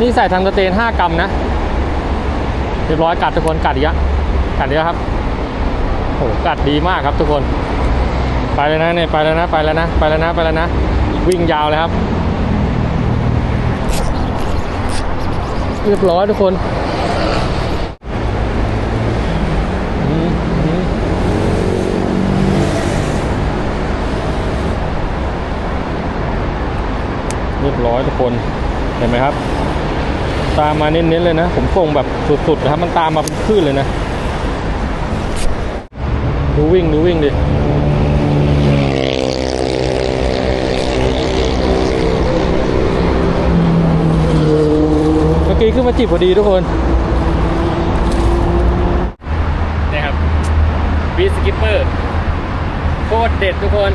นี่ใส่ทางสเตน5กรัมนะเรียบร้อยกัดทุกคนกัดอีกแล้วกัดอีกแล้วครับโหกัดดีมากครับทุกคน ไปเลยนะเนี่ยไปแล้วนะไปแล้วนะไปแล้วนะไปแล้วนะวิ่งยาวเลยครับ เรียบร้อยทุกคนเรียบร้อยทุกคนเห็นไหมครับ ตามมาเน้นๆเลยนะ ผมส่งแบบสุดๆนะครับ มันตามมาเป็นคลื่นเลยนะ ดูวิ่งดูวิ่งดิเมื่อกี้ขึ้นมาจีบพอดีทุกคนนี่ครับบีสกิปเปอร์โคตรเด็ดทุกคน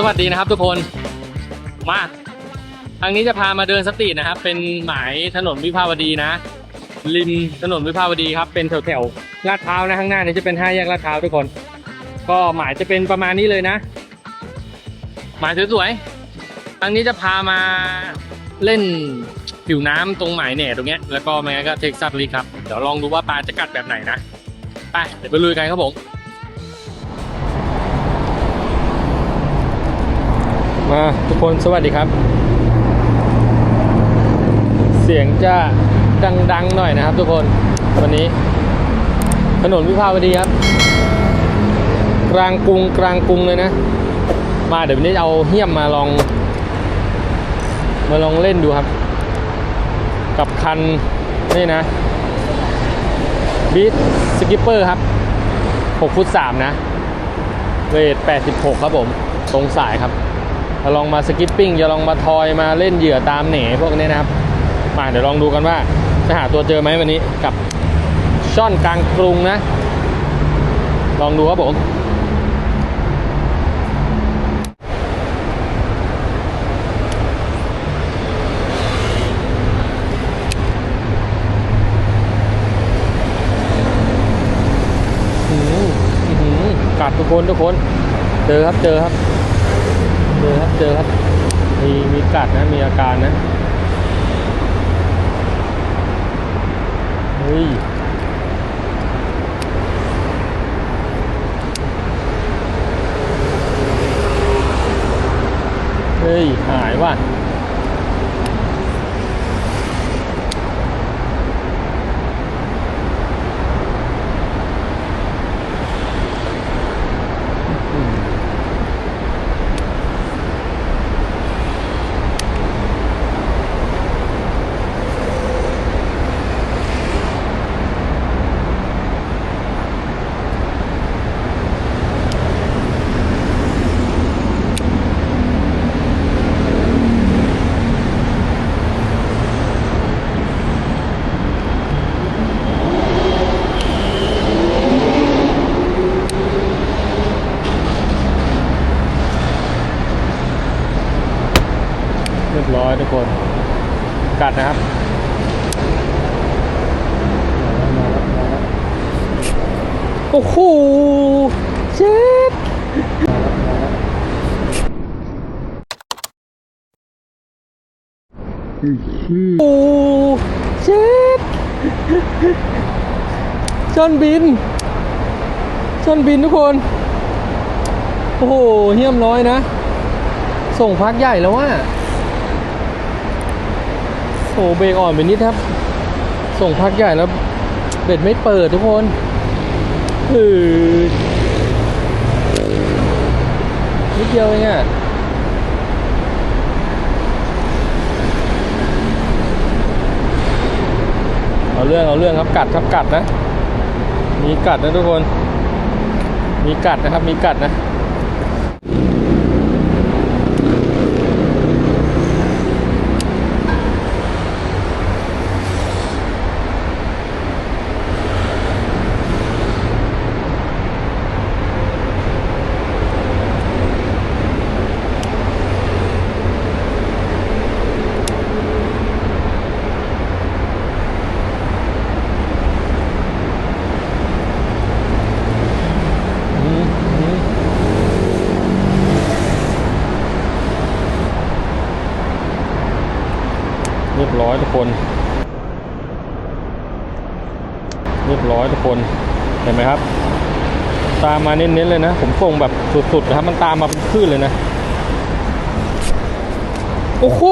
สวัสดีนะครับทุกคนมาทางนี้จะพามาเดินสตรีทนะครับ เป็นหมายถนนวิภาวดีนะ ริมถนนวิภาวดีครับ เป็นแถวแถวๆลาดพร้าวนะข้างหน้านี้จะเป็นห้าแยกลาดพร้าวทุกคน ก็หมายจะเป็นประมาณนี้เลยนะ หมายสวยๆทางนี้จะพามาเล่นผิวน้ำตรงหมายเนี่ยตรงเนี้ยแล้วก็ไม่งั้นก็เท็กซัสลีครับเดี๋ยวลองดูว่าปลาจะกัดแบบไหนนะไปเดี๋ยวไปลุยกันครับผม มาทุกคนสวัสดีครับ เสียงจะดังๆหน่อยนะครับ ทุกคนวันนี้ ถนนวิภาวดีครับ กลางกรุงกลางกรุงเลยนะ มาเดี๋ยววันนี้เอาเหี้ยมมาลอง มาลองเล่นดูครับ กับคันนี่นะบีทสกิปเปอร์ครับ6ฟุต3นะเวท86 ครับผม ตรงสายครับ จะลองมาสกิปปิ้งจะลองมาทอยมาเล่นเหยื่อตามเหน่พวกนี้นะครับ มาเดี๋ยวลองดูกันว่าจะหาตัวเจอไหมวันนี้กับช่อนกลางกรุงนะ ลองดูครับผมอื้อหืออื้อหือกัดทุกคนทุกคน เจอครับเจอครับ เจอครับเจอครับมีมีกัดนะมีอาการนะ เฮ้ย เฮ้ย หายว่ะ เรียบร้อยทุกคน กัดนะครับ โอ้โหเจ็บ โอ้เจ็บชนบิน ชนบินทุกคน โอ้โหเหี้ยมน้อยนะ ส่งพักใหญ่แล้วว่าโอ้เบรกอ่อนไปนิดครับ ส่งพักใหญ่แล้ว เบ็ดไม่เปิดทุกคนคือนิดเดียวเองอะ เอาเรื่องเอาเรื่องครับกัดครับกัดนะ มีกัดนะทุกคน มีกัดนะครับ มีกัดนะ เน้นๆเลยนะ ผมส่งแบบสุดๆนะครับมันตามมาเป็นคลื่นเลยนะ โอ้โห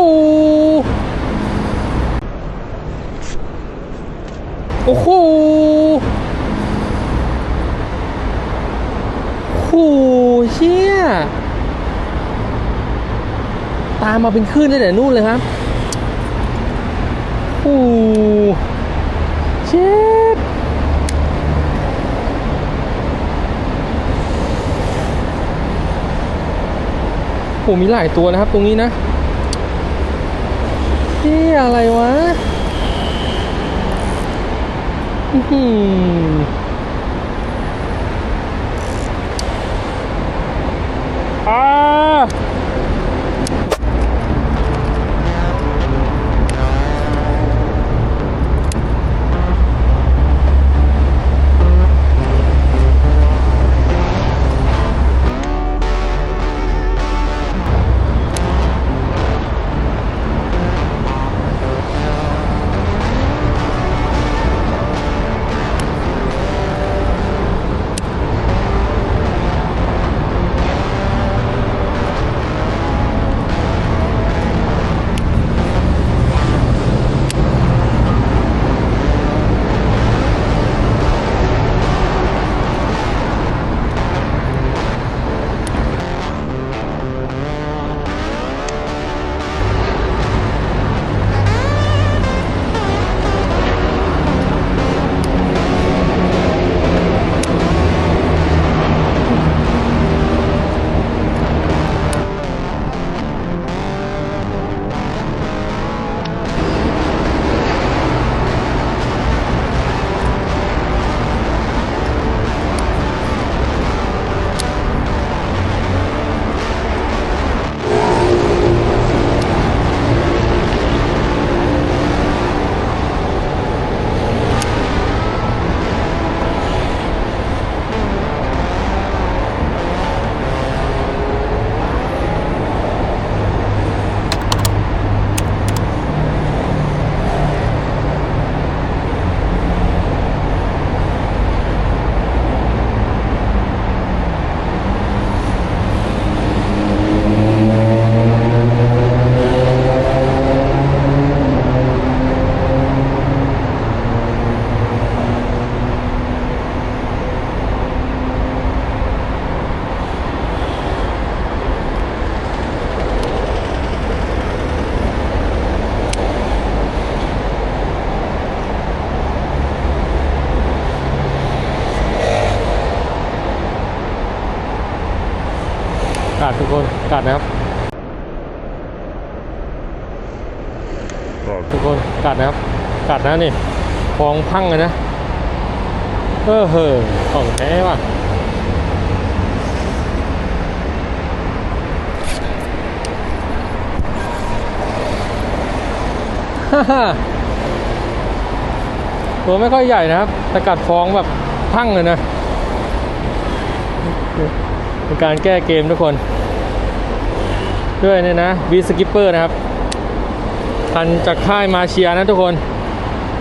โอ้โหโอ้โหเชี่ย ตามมาเป็นคลื่นได้แต่นู่นเลยครับโอ้โหเช็ด โอ้มีหลายตัวนะครับ ตรงนี้นะนี่อะไรวะอืม นกัดนะครับทุกคนกัดนะครับกัดนะนี่ฟองพังเลยนะเออเฮ้อของแท้ว่ะฮ่าฮ่าตัวไม่ค่อยใหญ่นะครับ แต่กัดฟองแบบพังเลยนะเป็นการแก้เกมทุกคน ด้วยเนี่ยนะวีสกิปเปอร์นะครับคันจากค่ายมาเชียนะทุกคน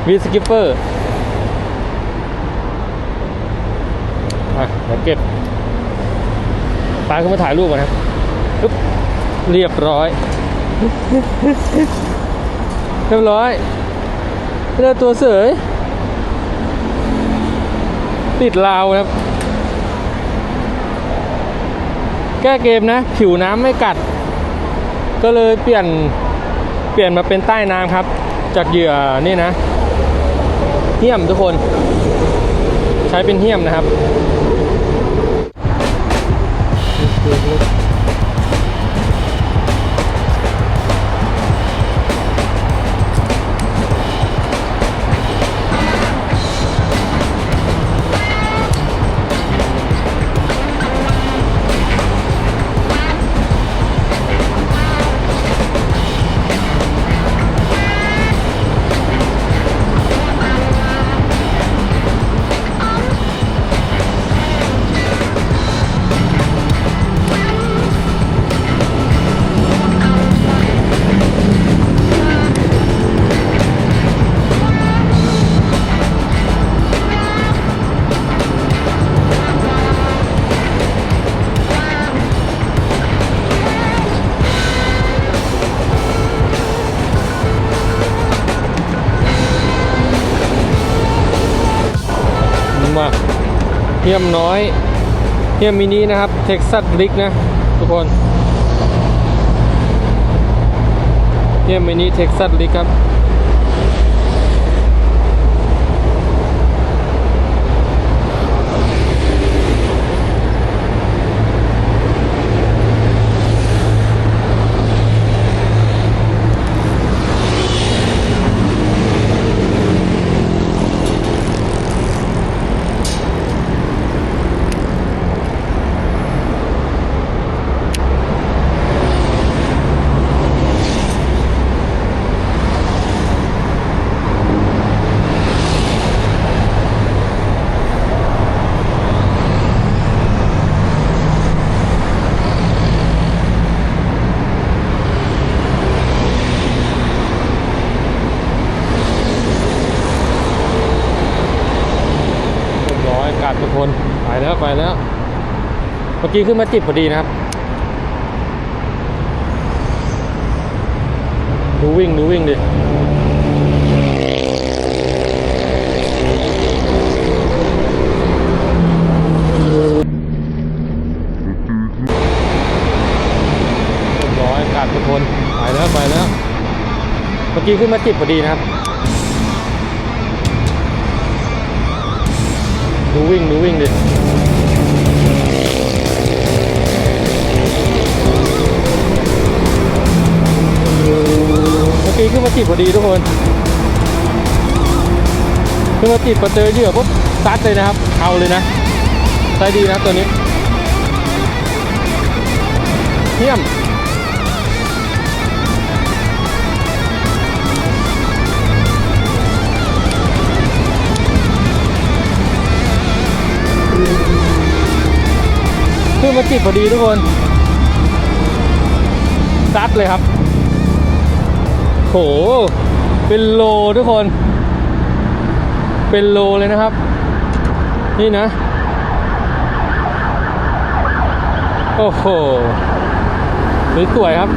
วีสกิปเปอร์เดี๋ยวเก็บปาขึ้นมาถ่ายรูปก่อนนะครับเรียบร้อย เรียบร้อยเจอตัวเสยติดราวครับ แก้เกมนะ ผิวน้ำไม่กัด ก็เลยเปลี่ยนเปลี่ยนมาเป็นใต้น้ำครับ จากเหยื่อนี่นะเหี้ยมทุกคน ใช้เป็นเหี้ยมนะครับ มา เยี่ยมน้อยเยี่ยมมินินะครับเท็กซัสบลิกนะ ทุกคนเยี่ยมมินิเท็กซัสบลิกครับ กี้ขึ้นมาจิบพอดีนะครับ ดูวิ่งดูวิ่งดิร้อยกัดทุกคน ไปแล้วไปแล้ว เมื่อกี้ขึ้นมาจิบพอดีนะครับ ดูวิ่งดูวิ่งดิ มาติดพอดีทุกคนขึ้นมาติดพอเจอเหยื่อปุ๊บซัดเลยนะครับ เอาเลยนะใช้ดีนะตัวนี้เยี่ยมขึ้นมาติดพอดีทุกคนซัดเลยครับ หเป็นโลทุกคน เป็นโลเลยนะครับ นี่นะ โอ้โหสวยๆครับ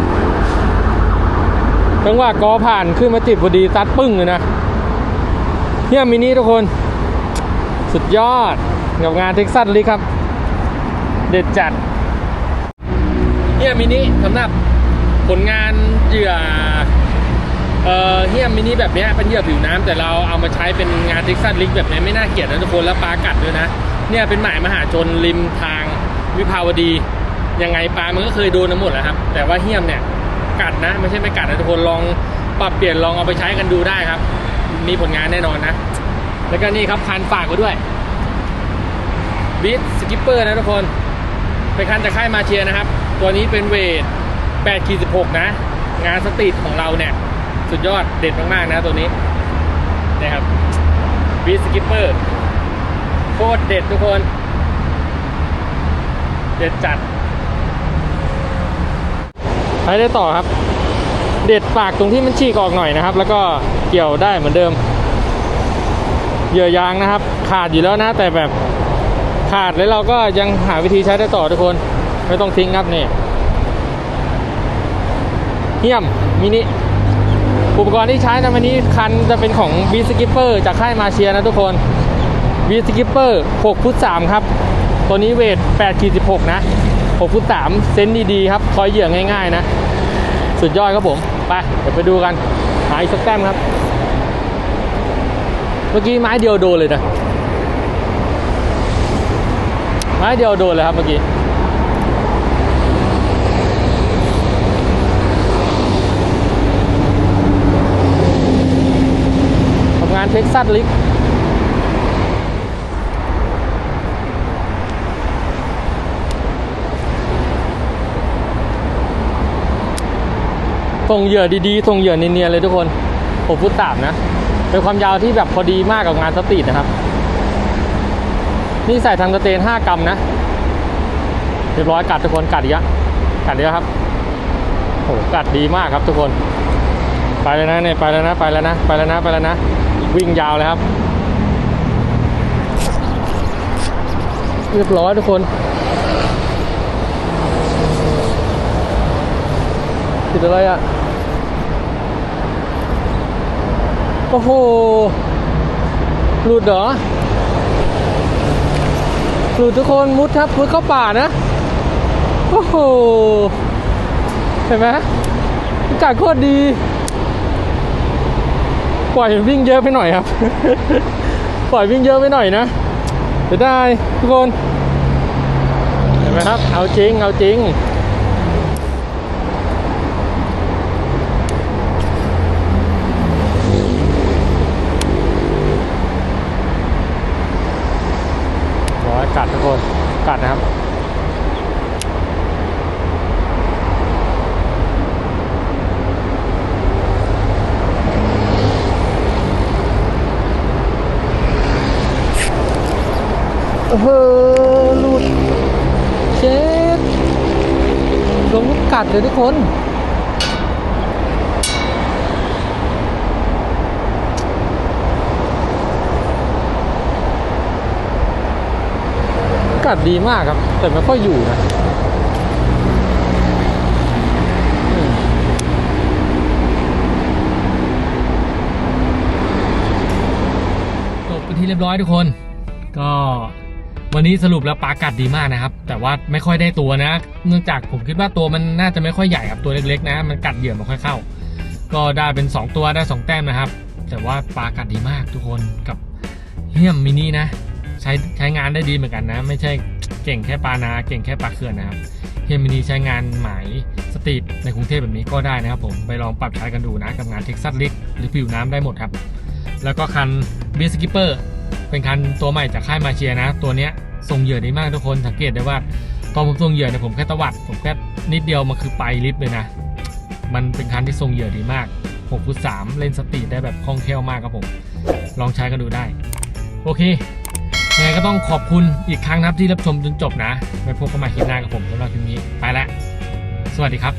จังหวะกอผ่านขึ้นมาติดพอดีซัดปึ้งเลยนะเฮียมินิทุกคน สุดยอดกับงานเท็กซัสลิครับ เด็ดจัดเฮียมินิสำหรับผลงานเหยื่อ เอ่อเฮียมินิแบบนี้เป็นเหยื่อผิวน้ำแต่เราเอามาใช้เป็นงานท็กซัสลิกแบบนี้ไม่น่าเกลียดนะทุกคนแล้วปลากัดด้วยนะ เนี่ยเป็นหมายมหาชนริมทางวิภาวดี ยังไงปลามันก็เคยโดนนะหมดแหละครับ แต่ว่าเฮียมเนี่ยกัดนะ ไม่ใช่ไม่กัดนะทุกคนลองปรับเปลี่ยนลองเอาไปใช้กันดูได้ครับ มีผลงานแน่นอนนะ แล้วก็นี่ครับคันฝากไว้ด้วยบิสสกิปเปอร์นะทุกคนเป็นคันจากค่ายมาเชียร์นะครับ ตัวนี้เป็นเวท8ขีด16นะ งานสตรีทของเราเนี่ย สุดยอดเด็ดมากๆนะตัวนี้นะครับบีสกิปเปอร์โคตรเด็ดทุกคน เด็ดจัดใช้ได้ต่อครับ เด็ดปากตรงที่มันฉีกออกหน่อยนะครับ แล้วก็เกี่ยวได้เหมือนเดิมเหยื่อยางนะครับ ขาดอยู่แล้วนะ แต่แบบขาดแล้วเราก็ยังหาวิธีใช้ได้ต่อทุกคน ไม่ต้องทิ้งครับนี่เฮียมมินิ อุปกรณ์ที่ใช้ในวันนี้คันจะเป็นของ b ีสกิปเปอร์จากค่ายมาเชียนะทุกคน b ีสกิปเปอร์6ฟุต3ครับ ตัวนี้เวท8ขีด16 นะ6ฟุต3เซนดีๆครับคอยเหยื่อง่ายๆนะ สุดยอดครับผม ไป เดี๋ยวไปดูกัน หาอีกสักแต้มครับ เมื่อกี้ไม้เดียวโดนเลยนะ ไม้เดียวโดนเลยครับเมื่อกี้ ทำงาน เท็กซัสลิกส่งเหยื่อดีๆส่งเหยื่อเนียนๆเลยทุกคนผมฟุตสามนะ เป็นความยาวที่แบบพอดีมากกับงานสตรีทนะครับ นี่ใส่ทางสเตน5กรัมนะ เรียบร้อยกัดทุกคนกัดอีกแล้วกัดอีกแล้วครับโอ้โหกัดดีมากครับทุกคน ไปแล้วนะเนี่ยไปแล้วนะ ไปแล้วนะ ไปแล้วนะ ไปแล้วนะ วิ่งยาวเลยครับ เรียบร้อยทุกคน ติดอะไรอะ โอ้โหหลุดเหรอหลุดทุกคนมุดครับมุดเข้าป่านะ โอ้โห เห็นไหมอากาศโคตรดี ปล่อยวิ่งเยอะไปหน่อยครับ ปล่อยวิ่งเยอะไปหน่อยนะจะได้ทุกคน เห็นไหมครับ เอาจริง เอาจริงขอให้กัดทุกคนกัดนะครับ เออหลุดเช็ดลงลูกกัดเลยทุกคน กัดดีมากครับ แต่ไม่ค่อยอยู่นะจบไปนที่เรียบร้อยทุกคน ก็ วันนี้สรุปแล้วปลากัดดีมากนะครับ แต่ว่าไม่ค่อยได้ตัวนะ เนื่องจากผมคิดว่าตัวมันน่าจะไม่ค่อยใหญ่ครับตัวเล็กๆนะ มันกัดเหยื่อไม่ค่อยเข้า ก็ได้เป็น 2 ตัวได้ 2 แต้มนะครับ แต่ว่าปลากัดดีมากทุกคนกับเฮียมมินินะ ใช้ใช้งานได้ดีเหมือนกันนะ ไม่ใช่เก่งแค่ปลานา เก่งแค่ปลาเขื่อนนะครับเฮียมมินิใช้งานหมายสตรีทในกรุงเทพแบบนี้ก็ได้นะครับ ผมไปลองปรับใช้กันดูนะกับงานเท็กซัสลิกหรือผิวน้ำได้หมดครับ แล้วก็คันเบียสกิปเปอร์ เป็นคันตัวใหม่จากค่ายมาเชียนะ ตัวเนี้ยส่งเหยื่อดีมากทุกคนสังเกตได้ว่าตอนผมส่งเหยื่อเนี่ยผมแค่ตวัดผมแค่นิดเดียวมันคือไปลิฟต์เลยนะ มันเป็นคันที่ส่งเหยื่อดีมาก6ฟุต3เล่นสตรีทได้แบบคล่องแคล่วมากครับผม ลองใช้กันดูได้ โอเคยังไงก็ต้องขอบคุณอีกครั้งนะครับที่รับชมจนจบนะไว้พบกันใหม่คลิปหน้ากับผมสำหรับคลิปนี้ไปแล้วสวัสดีครับ